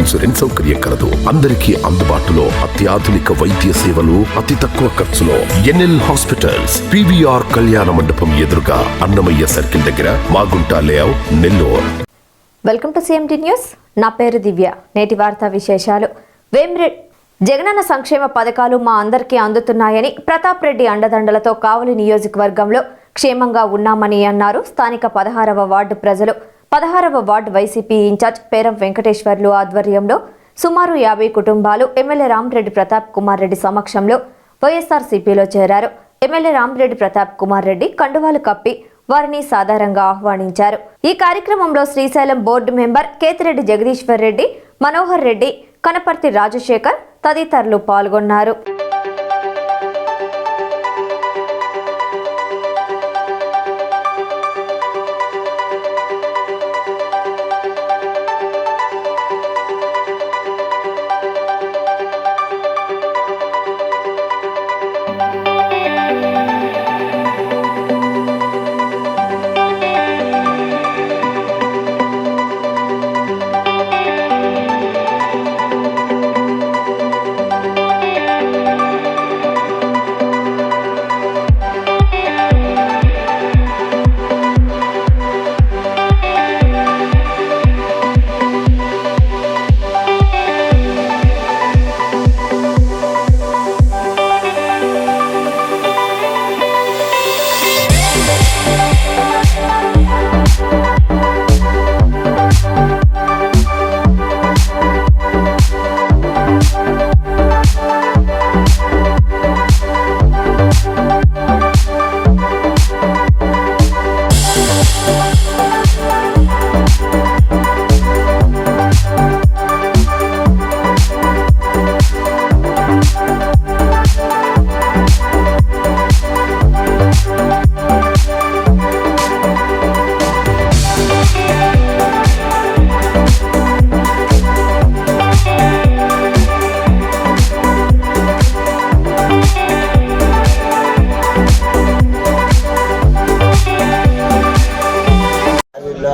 Insurance సౌకర్యం కలదు. అందరికీ అందుబాటులో అత్యాధునిక వైద్య సేవలు అతి తక్కువ ఖర్చులో ఎన్ఎల్ హాస్పిటల్స్ పివిఆర్ కళ్యాణ మండపం ఎదురుగా అన్నమయ్య సర్కిల్ దగ్గర Magunta layout Nellore. Welcome to CMT news. నా పేరు దివ్య. నేటి వార్తా విశేషాలు. వేమిరెడ్ జగనన్న సంక్షేమ పథకాలు మా అందరికీ అందుతున్నాయని ప్రతాప్ రెడ్డి అండదండలతో కావలి నియోజకవర్గంలో క్షేమంగా ఉన్నామని అన్నారు స్థానిక పదహారవ వార్డు ప్రజలు. పదహారవ ward YCP incharge Peram Venkateswarlu ఆధ్వర్యంలో సుమారు యాభై కుటుంబాలు ఎమ్మెల్యే రామరెడ్డి ప్రతాప్ కుమార్ రెడ్డి సమక్షంలో వైఎస్ఆర్సీపీలో చేరారు. ఎమ్మెల్యే రామరెడ్డి ప్రతాప్ కుమార్ రెడ్డి కండువాలు కప్పి వారిని సాధారణంగా ఆహ్వానించారు. ఈ కార్యక్రమంలో శ్రీశైలం బోర్డు మెంబర్ కేతిరెడ్డి జగదీశ్వర్ రెడ్డి మనోహర్ రెడ్డి కనపర్తి రాజశేఖర్ తదితరులు పాల్గొన్నారు.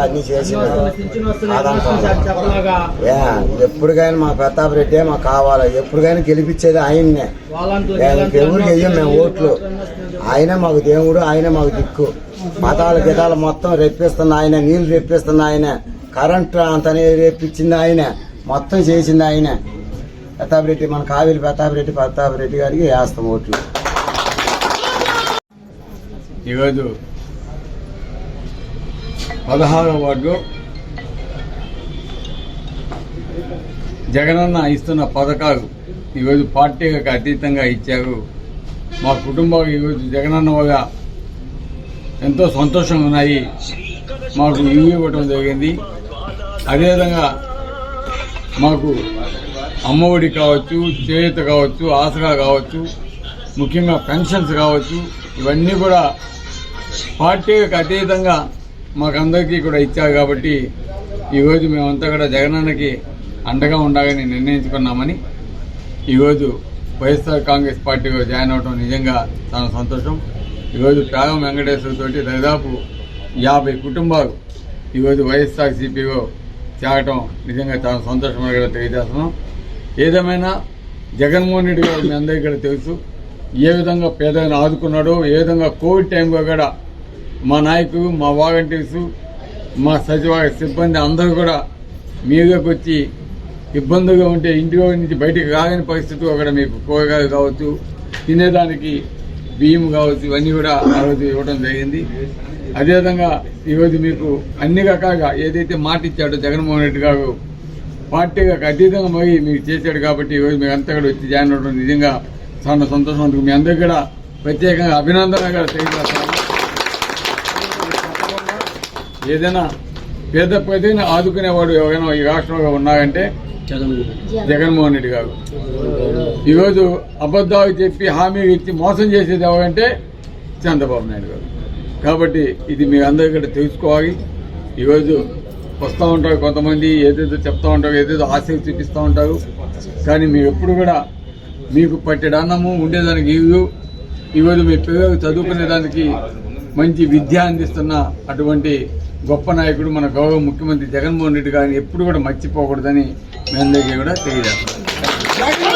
అన్ని చేసిన ఏ, ఎప్పటికైనా మా ప్రతాప్ రెడ్డి మాకు కావాలి? ఎప్పటికైనా గెలిపించేది ఆయన్నే. ఎవరికి వెయ్యం మేము ఓట్లు. ఆయనే మాకు దేవుడు ఆయనే మాకు దిక్కు. మతాల గితాలు మొత్తం రెప్పిస్తున్న ఆయన నీళ్ళు రెప్పిస్తున్న ఆయన కరెంట్ అంతనే రెప్పించింది ఆయనే మొత్తం చేసింది ఆయనే. ప్రతాప్ రెడ్డి మన కావేరి ప్రతాప్ రెడ్డి ప్రతాప్ రెడ్డి గారికి వేస్తాం ఓట్లు. ఈరోజు పదహారో వార్డు. జగనన్న ఇస్తున్న పథకాలు ఈరోజు పార్టీలకు అతీతంగా ఇచ్చారు. మా కుటుంబం ఈరోజు జగనన్న వల్ల ఎంతో సంతోషంగా ఉన్నాయి. మాకు ఇల్లు ఇవ్వటం జరిగింది. అదేవిధంగా మాకు అమ్మఒడి కావచ్చు చేయూత కావచ్చు ఆసరా కావచ్చు ముఖ్యంగా పెన్షన్స్ కావచ్చు ఇవన్నీ కూడా పార్టీలకు అతీతంగా మాకందరికీ కూడా ఇచ్చారు కాబట్టి ఈరోజు మేమంతా కూడా జగనన్నకి అండగా ఉండాలని నిర్ణయించుకున్నామని ఈరోజు వైఎస్ఆర్ కాంగ్రెస్ పార్టీలో జాయిన్ అవడం నిజంగా చాలా సంతోషం. ఈరోజు ప్రాగం వెంకటేశ్వరతోటి దాదాపు యాభై కుటుంబాలు ఈరోజు వైఎస్ఆర్ సిపిలో చేరటం నిజంగా చాలా సంతోషంగా కూడా తెలియజేస్తున్నాం. ఏదేమైనా జగన్మోహన్ రెడ్డి గారు మీ అందరికీ కూడా తెలుసు ఏ విధంగా పేదలను ఆదుకున్నాడో ఏ విధంగా కోవిడ్ టైంలో కూడా మా నాయకులు మా వాలంటీర్స్ మా సచివాలయ సిబ్బంది అందరూ కూడా మీదకి వచ్చి ఇబ్బందిగా ఉంటే ఇంటిలో నుంచి బయటికి రాగని పరిస్థితి అక్కడ మీకు కూరగాయలు కావచ్చు తినేదానికి బియ్యం కావచ్చు ఇవన్నీ కూడా ఆ రోజు ఇవ్వడం జరిగింది. అదేవిధంగా ఈరోజు మీకు అన్ని రకాలుగా ఏదైతే మాట ఇచ్చాడో జగన్మోహన్ రెడ్డి గారు పార్టీగా అతీతంగా మరి మీరు చేశాడు కాబట్టి ఈరోజు మీరు అంతా కూడా వచ్చి జాయిన్ అవ్వడం నిజంగా చాలా సంతోషం. అందుకు మీ అందరికీ కూడా ప్రత్యేకంగా అభినందనగా తెలియజేస్తాను. ఏదైనా పేద ప్రజని ఆదుకునేవాడు ఎవరైనా ఈ రాష్ట్రంలో ఉన్నారంటే జగన్మోహన్ రెడ్డి గారు. ఈరోజు అబద్ధాలు చెప్పి హామీ ఇచ్చి మోసం చేసేది ఎవరంటే చంద్రబాబు నాయుడు గారు. కాబట్టి ఇది మీ అందరికీ కూడా తెలుసుకోవాలి. ఈరోజు వస్తూ ఉంటారు కొంతమంది ఏదేదో చెప్తా ఉంటారు ఏదేదో ఆశలు చూపిస్తూ ఉంటారు. కానీ మీరు ఎప్పుడు కూడా మీకు పట్టెడు అన్నము ఉండేదానికి ఇల్లు ఈరోజు మీ పిల్లలు చదువుకునేదానికి మంచి విద్య అందిస్తున్న అటువంటి గొప్ప నాయకుడు మన గౌరవ ముఖ్యమంత్రి జగన్మోహన్ రెడ్డి గారిని ఎప్పుడు కూడా మర్చిపోకూడదని మీ అందరికీ కూడా తెలియజేస్తాను